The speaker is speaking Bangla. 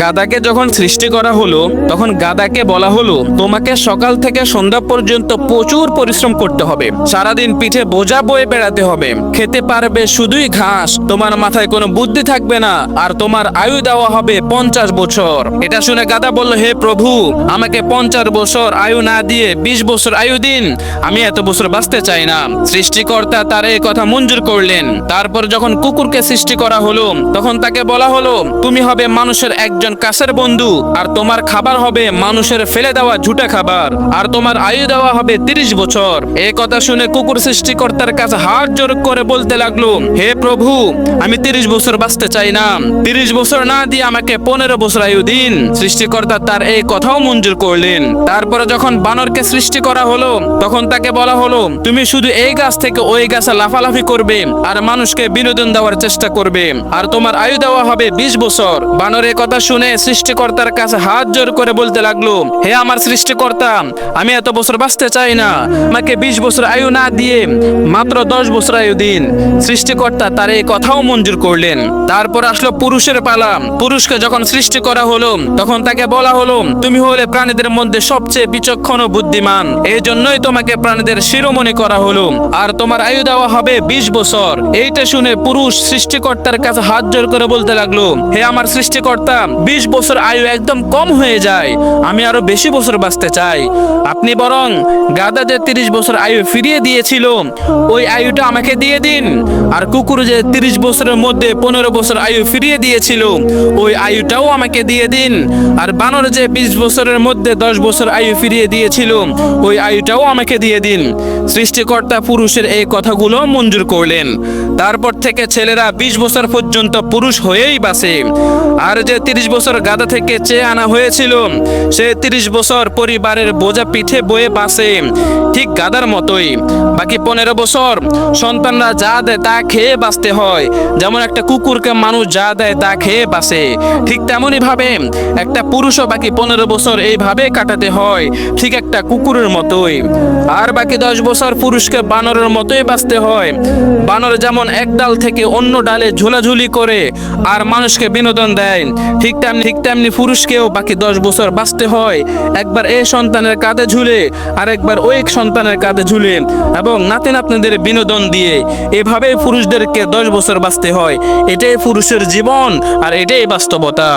গাদাকে যখন সৃষ্টি করা হলো, তখন গাদাকে বলা হলো, তোমাকে সকাল থেকে সন্ধ্যা পর্যন্ত প্রচুর পরিশ্রম করতে হবে। সারাদিন পিঠে বোঝা বয়ে বেড়াতে হবে। খেতে পারবে শুধুই ঘাস, তোমার মাথায় কোনো বুদ্ধি থাকবে না, আর তোমার আয়ু দেওয়া হবে পঞ্চাশ বছর। এটা শুনে গাদা বলল, হে প্রভু, আমাকে পঞ্চাশ বছর আয়ু না দিয়ে বিশ বছর আয়ু দিন। আমি এত বছর বাঁচতে চাই না। সৃষ্টিকর্তা তার এই কথা মঞ্জুর করলেন। তারপর যখন কুকুরকে সৃষ্টি করা হলো, তখন তাকে বলা হলো, তুমি হবে মানুষের একজন কাছের বন্ধু, আর তোমার খাবার হবে মানুষের ফেলে দেওয়া ঝুটা খাবার, আর তোমার আয়ু দেওয়া হবে তিরিশ বছর। এই কথা শুনে কুকুর সৃষ্টিকর্তার কাছে হাত জোর করে বলতে লাগল, হে প্রভু, আমি তিরিশ বছর বাঁচতে চাই না। তিরিশ বছর না দিয়ে আমাকে পনেরো বছর আয়ু দিন। সৃষ্টিকর্তা তার এই কথাও মঞ্জুর করলেন। তারপরে যখন বানরকে সৃষ্টি করা হলো, তখন তাকে বলা হলো, তুমি শুধু এই গাছ থেকে ওই গাছে লাফালাফি করবে, আর মানুষকে বিনোদন দেওয়ার চেষ্টা করবে, আর তোমার আয়ু দেওয়া হবে বিশ বছর। বানরের কথা শুনে সৃষ্টিকর্তার কাছে হাত জোর করে বলতে লাগল, হে আমার সৃষ্টিকর্তা, আমি এত বছর বাঁচতে চাই না। আমাকে বিশ বছর আয়ু না দিয়ে মাত্র দশ বছর আয়ু দিন। সৃষ্টিকর্তা তার এই কথাও মঞ্জুর করলেন। তারপর আসলো পুরুষের পালা। পুরুষকে যখন সৃষ্টি করা হলো, তখন তাকে বলা হলো, তুমি হলে প্রাণীদের মধ্যে সবচেয়ে বিচক্ষণ ও বুদ্ধিমান। এই জন্যই তোমাকে প্রাণীদের শিরোমণি করা হলো। আর তোমার আয়ু দেওয়া হবে বিশ বছর। এইটা শুনে পুরুষ সৃষ্টিকর্তার কাছে হাত জোর করে বলতে লাগল, হে আমার সৃষ্টিকর্তা বিশ বছর আয়ু একদম কম হয়ে যায়। আমি আরও বেশি বছর বাঁচতে চাই। আপনি বরং গাদা যে তিরিশ বছর আয়ু ফিরিয়ে দিয়েছিল। ওই আয়ুটা আমাকে দিয়ে দিন। আর কুকুর যে তিরিশ বছরের মধ্যে পনেরো বছর আয়ু ফিরিয়ে দিয়েছিল। ওই আয়ুটাও আমাকে দিয়ে দিন। আর বানর যে বিশ বছরের মধ্যে দশ বছর আয়ু ফিরিয়ে দিয়েছিল, ওই আয়ুটাও আমাকে দিয়ে দিন। সৃষ্টিকর্তা পুরুষের এই কথাগুলো মঞ্জুর করলেন। তারপর থেকে ছেলেরা বিশ বছর পর্যন্ত পুরুষ হয়েই বাসে আর যে তিরিশ বছর গাদা থেকে চেয়ে আনা হয়েছিল। সে তিরিশ বছর পরিবারের বোঝা পিঠে বয়ে বাসে। ঠিক গাদার মতোই। বাকি পনেরো বছর সন্তানরা যা দেয় তা খেয়ে বাঁচতে হয়। যেমন একটা কুকুরকে মানুষ যা দেয় তা খেয়ে বাঁচে। ঠিক তেমনই ভাবে একটা পুরুষও বাকি পনেরো বছর এইভাবে কাটাতে হয়, ঠিক একটা কুকুরের মতোই। আর বাকি দশ বছর পুরুষকে বানরের মতোই বাঁচতে হয়। বানর যেমন এক ডাল থেকে অন্য ডালে ঝোলাঝুলি করে আর মানুষকে বিনোদন দেয়, ঠিক তেমনি ঠিক তেমনি পুরুষকেও বাকি দশ বছর বাঁচতে হয়। একবার এই সন্তানের কাঁধে ঝুলে আর একবার ওই সন্তানের কাঁধে ঝুলে এবং নাতি নাতনিদের বিনোদন দিয়ে এভাবে পুরুষদেরকে দশ বছর বাঁচতে হয়। এটাই পুরুষের জীবন আর এটাই বাস্তবতা।